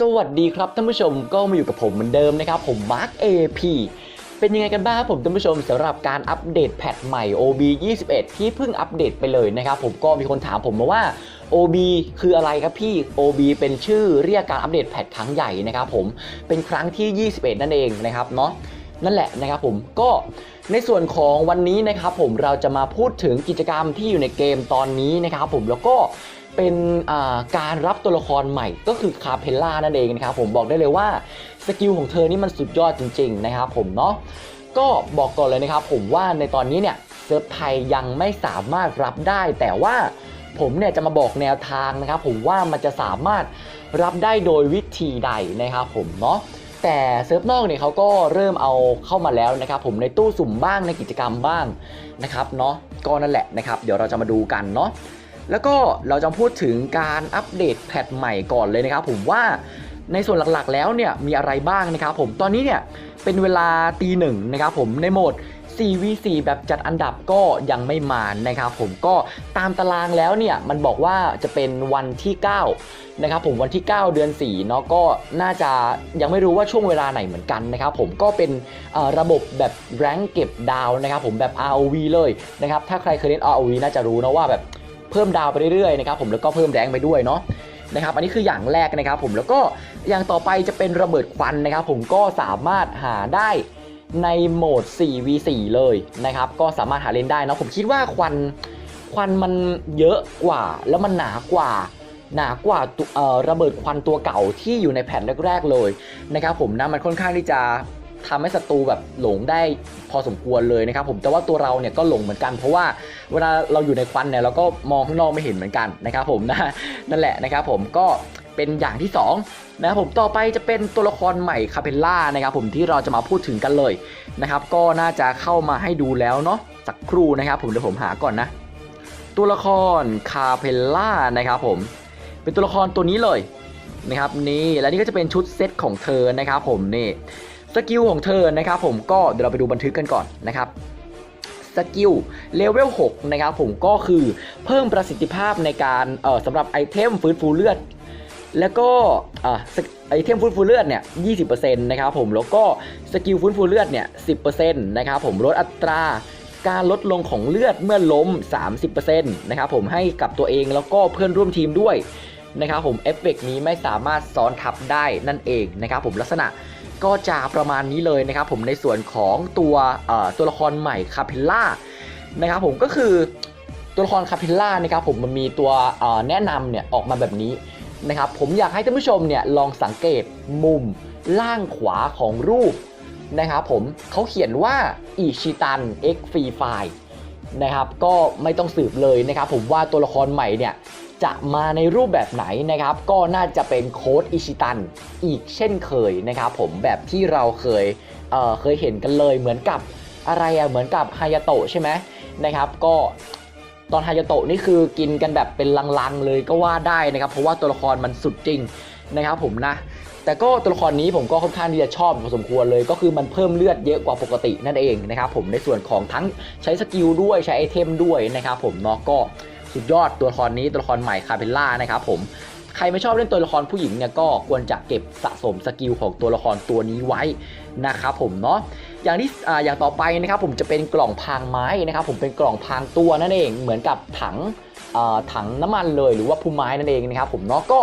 สวัสดีครับท่านผู้ชมก็มาอยู่กับผมเหมือนเดิมนะครับ ผมมาร์ค AP เป็นยังไงกันบ้างครับผมท่านผู้ชมสำหรับการอัปเดตแพทใหม่ OB 21 ที่เพิ่งอัปเดตไปเลยนะครับ ผมก็มีคนถามผมมาว่า OB คืออะไรครับพี่ OB เป็นชื่อเรียกการอัปเดตแพทครั้งใหญ่นะครับผมเป็นครั้งที่ 21 นั่นเองนะครับเนาะนั่นแหละนะครับผมก็ในส่วนของวันนี้นะครับผมเราจะมาพูดถึงกิจกรรมที่อยู่ในเกมตอนนี้นะครับผมแล้วก็ เป็นการรับตัวละครใหม่ก็คือคาเพลล่านั่นเองนะครับผมบอกได้เลยว่าสกิลของเธอนี่มันสุดยอดจริง ๆ นะครับผมเนาะก็บอกก่อนเลยนะครับผมว่าในตอนนี้เนี่ยเซิร์ฟไทยยังไม่สามารถรับได้ แต่ว่าผมเนี่ยจะมาบอกแนวทางนะครับผมว่ามันจะสามารถรับได้โดยวิธีใดนะครับผมเนาะแต่เซิร์ฟนอกเนี่ยเขาก็เริ่มเอาเข้ามาแล้วนะครับผมในตู้สุ่มบ้างในกิจกรรมบ้างนะครับเนาะก็นั่นแหละนะครับ เดี๋ยวเราจะมาดูกันเนาะ แล้วก็เราจะพูดถึงการอัปเดตแพทใหม่ก่อนเลยนะครับผมว่าในส่วนหลักๆ แล้วเนี่ยมีอะไรบ้างนะครับผมตอนนี้เนี่ยเป็นเวลาตีหนึ่งนะครับผมในโหมด 4v4 แบบจัดอันดับก็ยังไม่มานะครับผมก็ตามตารางแล้วเนี่ยมันบอกว่าจะเป็นวันที่ 9 นะครับผมวันที่ 9 เดือน4เนาะก็น่าจะยังไม่รู้ว่าช่วงเวลาไหนเหมือนกันนะครับผมก็เป็นระบบแบบแรงเก็บดาวนะครับผมแบบ ROV เลยนะครับถ้าใครเคยเล่น ROV น่าจะรู้นะว่าแบบ เพิ่มดาวไปเรื่อยๆนะครับผมแล้วก็เพิ่มแรงไปด้วยเนาะนะครับอันนี้คืออย่างแรกนะครับผมแล้วก็อย่างต่อไปจะเป็นระเบิดควันนะครับ ผมก็สามารถหาได้ในโหมด 4v4 เลยนะครับ ก็สามารถหาเล่นได้นะผมคิดว่าควันควันมันเยอะกว่า แล้วมันหนากว่า หนากว่าระเบิดควันตัวเก่าที่อยู่ในแผ่นแรกๆเลยนะครับ ผมนะมันค่อนข้างที่จะ ทำให้ศัตรูแบบหลงได้พอสมควรเลยนะครับผมแต่ว่าตัวเราเนี่ยก็หลงเหมือนกัน เพราะว่าเวลาเราอยู่ในควันเนี่ยเราก็มองข้างนอกไม่เห็นเหมือนกันนะครับผมนะนั่นแหละนะครับผมก็เป็นอย่างที่สองนะครับผมต่อไปจะเป็นตัวละครใหม่คาเพลล่านะครับผมที่เราจะมาพูดถึงกันเลยนะครับก็น่าจะเข้ามาให้ดูแล้วเนาะสักครู่นะครับผมเดี๋ยวผมหาก่อนนะ ตัวละครคาเพลล่านะครับผมเป็นตัวละครตัวนี้เลยนะครับนี่และนี่ก็จะเป็นชุดเซตของเธอนะครับผมนี่ สกิลของเธอนะครับผมก็เดี๋ยวเราไปดูบันทึกกันก่อนนะครับสกิลเลเวล6นะครับผมก็คือเพิ่มประสิทธิภาพในการเอ่อสำหรับไอเทมฟื้นฟูเลือด แล้วก็อ่าไอเทมฟื้นฟูเลือดเนี่ย20%นะครับผมแล้วก็สกิลฟื้นฟูเลือดเนี่ย10%นะครับผมลดอัตราการลดลงของเลือดเมื่อล้ม 30%นะครับผมให้กับตัวเองแล้วก็เพื่อนร่วมทีมด้วยนะครับผมเอฟเฟกต์นี้ไม่สามารถซ้อนทับได้นั่นเองนะครับผมลักษณะ ก็จะประมาณนี้เลยนะครับผมในส่วนของตัวตัวละครใหม่คาเพลล่านะครับผมก็คือตัวละครคาเพลล่านะครับผมมันมีตัวแนะนำเนี่ยออกมาแบบนี้นะครับผมอยากให้ท่านผู้ชมเนี่ยลองสังเกตมุมล่างขวาของรูปนะครับผมเขาเขียนว่าอิชิตัน X Free File นะครับก็ไม่ต้องสืบเลยนะครับผมว่าตัวละครใหม่เนี่ย จะมาในรูปแบบไหนนะครับ ก็น่าจะเป็นโค้ดอิชิตันอีกเช่นเคยนะครับผมแบบที่เราเคยเเคยเห็นกันเลยเหมือนกับอะไรอะเหมือนกับฮายาโตะใช่ไหมนะครับ ก็ตอนฮายาโตะนี่คือกินกันแบบเป็นลังๆเลยก็ว่าได้นะครับ เพราะว่าตัวละครมันสุดจริงนะครับผมนะ แต่ก็ตัวละครนี้ผมก็ค่อนข้างที่จะชอบพอสมควรเลย ก็คือมันเพิ่มเลือดเยอะกว่าปกตินั่นเองนะครับผมในส่วนของทั้งใช้สกิลด้วยใช้ไอเทมด้วยนะครับผมเนาะก็ สุดยอดตัวละครนี้ตัวละครใหม่คาเพลล่านะครับผมใครไม่ชอบเล่นตัวละครผู้หญิงเนี่ยก็ควรจะเก็บสะสมสกิลของตัวละครตัวนี้ไว้นะครับผมเนาะอย่างที่อ่าอย่างต่อไปนะครับผมจะเป็นกล่องพางไม้นะครับผมเป็นกล่องพางตัวนั่นเองเหมือนกับถังอ่าถังน้ำมันเลยหรือว่าภูไม้นั่นเองนะครับผมเนาะก็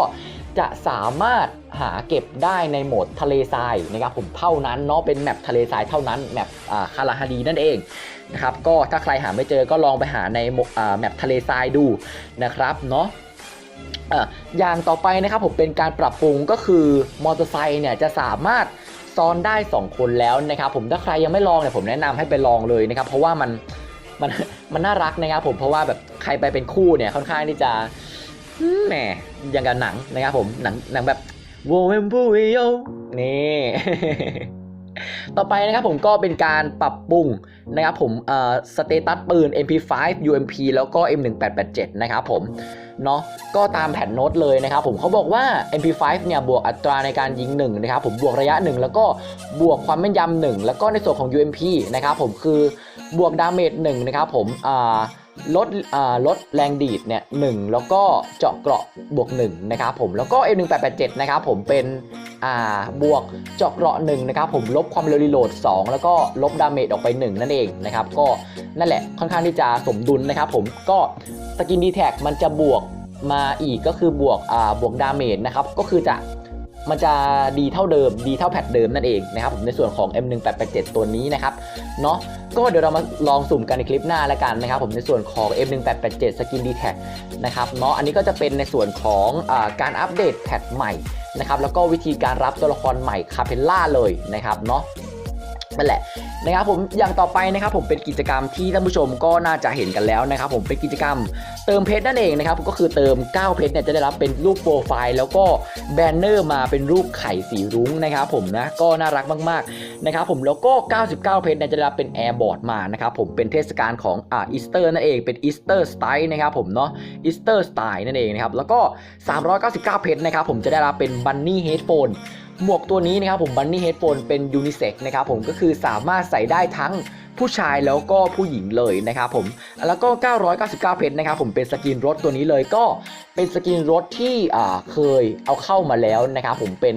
จะสามารถหาเก็บได้ในโหมดทะเลทรายนะครับผมเท่านั้นเนาะเป็นแมปทะเลทรายเท่านั้นแมปอ่าคาราฮาดีนั่นเอง นะครับก็ถ้าใครหาไม่เจอก็ลองไปหาในแมปทะเลทรายดูนะครับเนาะอย่างต่อไปนะครับผมเป็นการปรับปรุงก็คือมอเตอร์ไซค์เนี่ยจะสามารถซ้อนได้ 2 คนแล้วนะครับผมถ้าใครยังไม่ลองเนี่ยผมแนะนำให้ไปลองเลยนะครับเพราะว่ามันมันมันน่ารักนะครับผมเพราะว่าแบบใครไปเป็นคู่เนี่ยค่อนข้างที่จะแหมอย่างกับหนังนะครับผมหนังหนังแบบโวเวมบูโยนี่ ต่อไปนะครับผมก็เป็นการปรับปรุงนะครับผมเอ่อสเตตัสปืน MP5 UMP แล้วก็ M1887 นะครับผมเนาะก็ตามแผ่นโน้ตเลยนะครับผมเขาบอกว่า MP5 เนี่ยบวกอัตราในการยิง1นะครับผมบวกระยะ 1 แล้วก็บวกความแม่นยำ1แล้วก็ในส่วนของ UMP นะครับผมคือบวกดาเมจ1นะครับผมอ่า ลดลดแรงดีดเนี่ยหนึ่งแล้วก็เจาะเกราะบวก1นะครับผมแล้วก็ M1887 นะครับผมเป็นบวกเจาะเกราะ1นะครับผมลบความเร็วรีโหลด 2 แล้วก็ลบดาเมจออกไป 1 นั่นเองนะครับก็นั่นแหละค่อนข้างที่จะสมดุลนะครับผมก็สกินดีแท็มันจะบวกมาอีกก็คือบวกอ่าบวกดาเมจนะครับก็คือจะ มันจะดีเท่าเดิม ดีเท่าแพทเดิมนั่นเองนะครับผมในส่วนของ M1887 ตัวนี้นะครับเนาะก็เดี๋ยวเรามาลองสุ่มกันในคลิปหน้าแล้วกันนะครับผมในส่วนของ M1887 Skin d t a c นะครับเนาะอันนี้ก็จะเป็นในส่วนของอการอัปเดตแพทใหม่นะครับแล้วก็วิธีการรับตัวละครใหม่คาเพลล่าเลยนะครับเนาะ นั่นแหละนะครับผมอย่างต่อไปนะครับผมเป็นกิจกรรมที่ท่านผู้ชมก็น่าจะเห็นกันแล้วนะครับผมเป็นกิจกรรมเติมเพชรนั่นเองนะครับก็คือเติม 9 เพชรเนี่ยจะได้รับเป็นรูปโปรไฟล์แล้วก็แบนเนอร์มาเป็นรูปไข่สีรุ้งนะครับผมนะก็น่ารักมากๆนะครับผมแล้วก็ 99 เพชรเนี่ยจะได้รับเป็นแอร์บอร์ดมานะครับผมเป็นเทศกาลของอ่าอีสเตอร์นั่นเองเป็นอีสเตอร์สไตล์นะครับผมเนาะอีสเตอร์สไตล์นั่นเองนะครับแล้วก็ 399 เพชรนะครับผมจะได้รับเป็นบันนี่เฮดโฟน หมวกตัวนี้นะครับผมบันนี่เฮดโฟนเป็นยูนิเซ็กนะครับผมก็คือสามารถใส่ได้ทั้งผู้ชายแล้วก็ผู้หญิงเลยนะครับผม แล้วก็ 999 เพชรนะครับผมเป็นสกินรถตัวนี้เลยก็เป็นสกินรถที่เคยเอาเข้ามาแล้วนะครับผมเป็น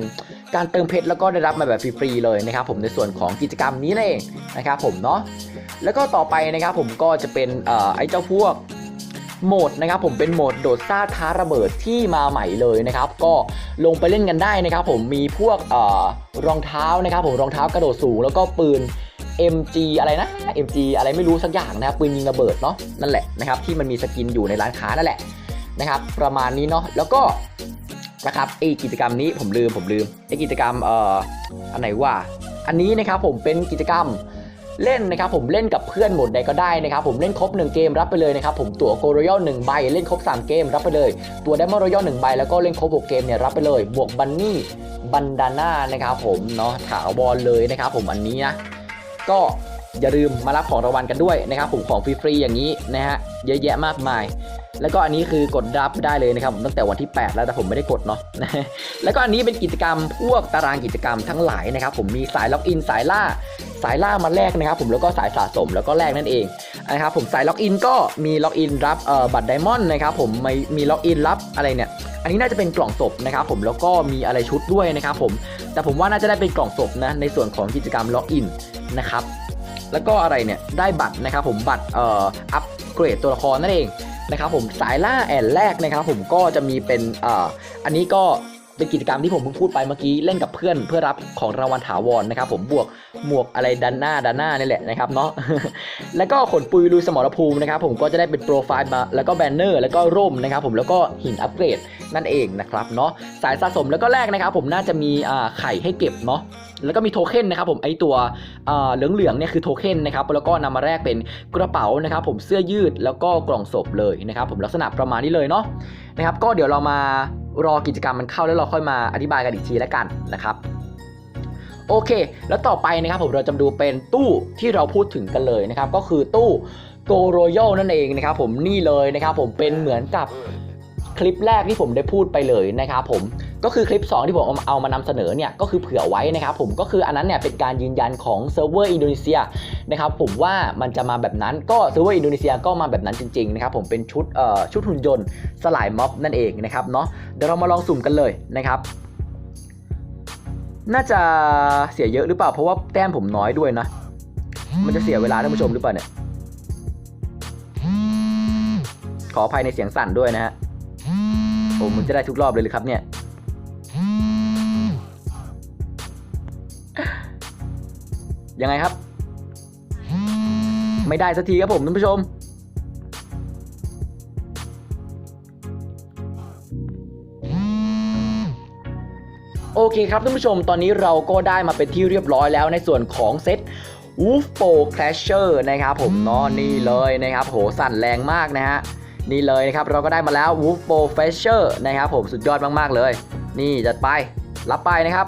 การเติมเพชรแล้วก็ได้รับมาแบบฟรีๆเลยนะครับผมในส่วนของกิจกรรมนี้นั่นเองนะครับผมเนาะแล้วก็ต่อไปนะครับผมก็จะเป็นไอ้เจ้าพวก โหมดนะครับผมเป็นโหมดโดดซ่าท้าระเบิดที่มาใหม่เลยนะครับ ก็ลงไปเล่นกันได้นะครับ ผมมีพวกเอ่อรองเท้านะครับ ผมรองเท้ากระโดดสูงแล้วก็ปืน MG อะไรนะ MG อะไรไม่รู้สักอย่างนะครับปืนยิงระเบิดเนาะนั่นแหละนะครับที่มันมีสกินอยู่ในร้านค้านั่นแหละนะครับประมาณนี้เนาะแล้วก็นะครับไอกิจกรรมนี้ผมลืมผมลืมไอกิจกรรมเอ่ออันไหนว่า อันนี้นะครับผมเป็นกิจกรรม เล่นนะครับผมเล่นกับเพื่อนหมดใดก็ได้นะครับผมเล่นครบ 1 เกมรับไปเลยนะครับผมตั๋วโกลรอยัล1ใบเล่นครบ 3 เกมรับไปเลย ตัวไดมอนด์รอยัล1ใบแล้วก็เล่นครบ 6 เกมเนี่ยรับไปเลย บวกบันนี่บันดาน่านะครับผมเนาะถาวรเลยนะครับผมอันนี้นะก็อย่าลืมมารับของรางวัลกันด้วยนะครับผมของฟรีๆอย่างนี้นะฮะเยอะแยะมากมาย แล้วก็อันนี้คือกดรับได้เลยนะครับผมตั้งแต่วันที่ 8 แล้วแต่ผมไม่ได้กดเนาะแล้วก็อันนี้เป็นกิจกรรมพวกตารางกิจกรรมทั้งหลายนะครับผมมีสายล็อกอินสายล่าสายล่ามาแลกนะครับผมแล้วก็สายสะสมแล้วก็แลกนั่นเองนะครับผมสายล็อกอินก็มีล็อกอินรับบัตรไดมอนด์นะครับผมมีล็อกอินรับอะไรเนี่ยอันนี้น่าจะเป็นกล่องศพนะครับผมแล้วก็มีอะไรชุดด้วยนะครับผมแต่ผมว่าน่าจะได้เป็นกล่องศพนะในส่วนของกิจกรรมล็อกอินนะครับแล้วก็อะไรเนี่ยได้บัตรนะครับผมบัตรอัปเกรดตัวละครนั่นเอง นะครับผมสายล่าแอนแรกนะครับผมก็จะมีเป็นอ่าอันนี้ก็ เป็นกิจกรรมที่ผมเพิ่งพูดไปเมื่อกี้เล่นกับเพื่อนเพื่อรับของรางวัลถาวรนะครับผมบวกหมวกอะไรดันหน้าดันหน้านี่แหละนะครับเนาะแล้วก็ขนปุยลุยสมรภูมินะครับผมก็จะได้เป็นโปรไฟล์มาแล้วก็แบนเนอร์ แล้วก็ร่มนะครับผมแล้วก็หินอัปเกรดนั่นเองนะครับเนาะสายสะสมแล้วก็แรกนะครับผมน่าจะมีไข่ให้เก็บเนาะแล้วก็มีโทเค็นนะครับผมไอตัวอ่าเหลืองๆเนี่ยคือโทเค็นนะครับแล้วก็นำมาแลกเป็นกระเป๋านะครับผมเสื้อยืดแล้วก็กล่องศพเลยนะครับผมลักษณะประมาณนี้เลยเนาะนะครับก็เดี๋ยวเรามา รอกิจกรรมมันเข้าแล้วเราค่อยมาอธิบายกันอีกทีแล้วกันนะครับโอเค แล้วต่อไปนะครับผมเราจะดูเป็นตู้ที่เราพูดถึงกันเลยนะครับ ก็คือตู้โกโรโยนั่นเองนะครับ ผมนี่เลยนะครับ ผมเป็นเหมือนกับคลิปแรกที่ผมได้พูดไปเลยนะครับ ผม ก็คือคลิป 2 ที่ผมเอามานำเสนอเนี่ยก็คือเผื่อไว้นะครับผมก็คืออันนั้นเนี่ยเป็นการยืนยันของเซิร์ฟเวอร์อินโดนีเซียนะครับผมว่ามันจะมาแบบนั้นก็เซิร์ฟเวอร์อินโดนีเซียก็มาแบบนั้นจริงๆนะครับผมเป็นชุดเอ่อชุดหุ่นยนต์สลายม็อบนั่นเองนะครับเนาะเดี๋ยวเรามาลองสุ่มกันเลยนะครับน่าจะเสียเยอะหรือเปล่าเพราะว่าแต้มผมน้อยด้วยนะ มันจะเสียเวลาท่านผู้ชมหรือเปล่าเนี่ยขออภัยในเสียงสั่นด้วยนะฮะโอ้มึงจะได้ทุกรอบเลยหรือครับเนี่ย ยังไงครับ ไม่ได้สักทีครับผมท่านผู้ชม โอเคครับท่านผู้ชม ตอนนี้เราก็ได้มาเป็นที่เรียบร้อยแล้วในส่วนของเซต Wolf Pro Crasher นะครับผมเนาะนี่เลยนะครับโหสั่นแรงมากนะฮะนี่เลยนะครับเราก็ได้มาแล้ว Wolf Pro Crasher นะครับผมสุดยอดมากๆเลย นี่จัดไปรับไปนะครับ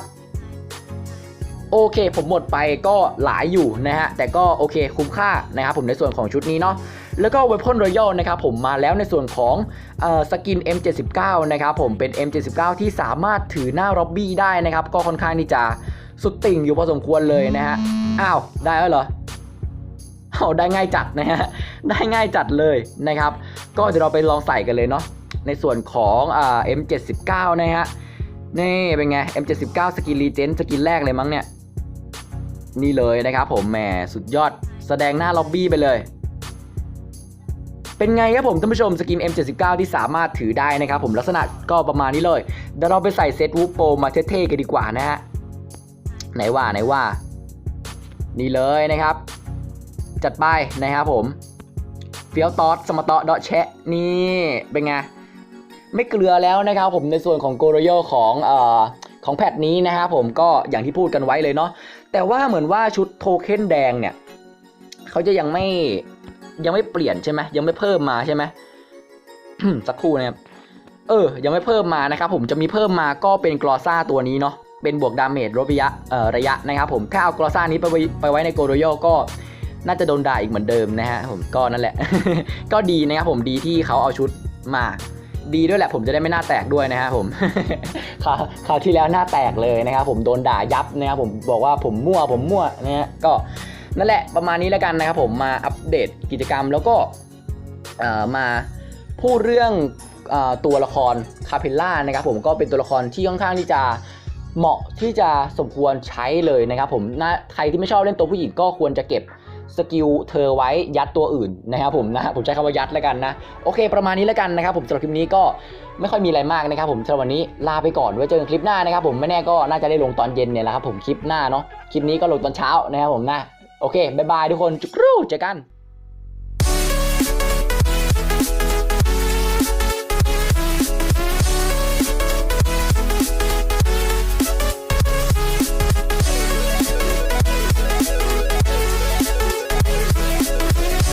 โอเค ผมหมดไปก็หลายอยู่นะฮะ แต่ก็โอเคคุ้มค่านะครับผมในส่วนของชุดนี้เนาะแล้วก็ Weapon Royal นะครับผมมาแล้วในส่วนของสกิน M79 นะครับผมเป็น M79 ที่สามารถถือหน้าร็อบบี้ได้นะครับ ก็ค่อนข้างที่จะสุดติ่งอยู่พอสมควรเลยนะฮะ อ้าว ได้แล้วเหรอเอาได้ง่ายจัดนะฮะ ได้ง่ายจัดเลยนะครับ ก็เดี๋ยวเราไปลองใส่กันเลยเนาะในส่วนของอ่า M79 นะฮะ นี่เป็นไง M79 สกินรีเจนสกินแรกเลยมั้งเนี่ย นี่เลยนะครับผมแหมสุดยอดแสดงหน้าล็อบบี้ไปเลย เป็นไงครับผมท่านผู้ชมสกิน M79 ที่สามารถถือได้นะครับผมลักษณะก็ประมาณนี้เลยเดี๋ยวเราไปใส่เซตวูฟโปรมาเท่ๆกันดีกว่านะฮะไหนว่าไหนว่า นี่เลยนะครับ จัดไปนะครับผมเฟียวตอสสมาตอดอแชะนี่เป็นไงไม่เกลือแล้วนะครับผมในส่วนของโกโรโยของเอ่อของแพทนี้นะครับผมก็อย่างที่พูดกันไว้เลยเนาะ แต่ว่าเหมือนว่าชุดโทเค็นแดงเนี่ยเขาจะยังไม่ยังไม่เปลี่ยนใช่ไหมยังไม่เพิ่มมาใช่ไหมสักครู่นะครับเออ ยังไม่เพิ่มมานะครับผมจะมีเพิ่มมาก็เป็นกรอซ่าตัวนี้เนาะเป็นบวกดาเมจระยะเอ่อระยะนะครับผมถ้าเอากรอซ่านี้ไปไว้ไปไว้ในโกโรโยก็น่าจะโดนด่าอีกเหมือนเดิมนะฮะผมก็นั่นแหละ ก็ดีนะครับผมดีที่เขาเอาชุดมา ดีด้วยแหละผมจะได้ไม่หน้าแตกด้วยนะครับผมคราวคราวที่แล้วหน้าแตกเลยนะครับผมโดนด่ายับนะครับผมบอกว่าผมมั่วผมมั่วนะฮะก็นั่นแหละประมาณนี้แล้วกันนะครับผมมาอัปเดตกิจกรรมแล้วก็เอ่อมาพูดเรื่องตัวละครคาเพลล่านะครับผมก็เป็นตัวละครที่ค่อนข้างที่จะเหมาะที่จะสมควรใช้เลยนะครับผมน่าใครที่ไม่ชอบเล่นตัวผู้หญิงก็ควรจะเก็บ สกิลเธอไว้ยัดตัวอื่นนะครับผมนะผมใช้คำว่ายัดแล้วกันนะ โอเค ประมาณนี้แล้วกันนะครับผมสำหรับคลิปนี้ก็ไม่ค่อยมีอะไรมากนะครับผมสำหรับวันนี้ลาไปก่อนไว้เจอกันคลิปหน้านะครับผมไม่แน่ก็น่าจะได้ลงตอนเย็นเนี่ยแหละครับผมคลิปหน้าเนาะคลิปนี้ก็ลงตอนเช้านะครับผมนะโอเคบายบายทุกคนจุกรูเจอกัน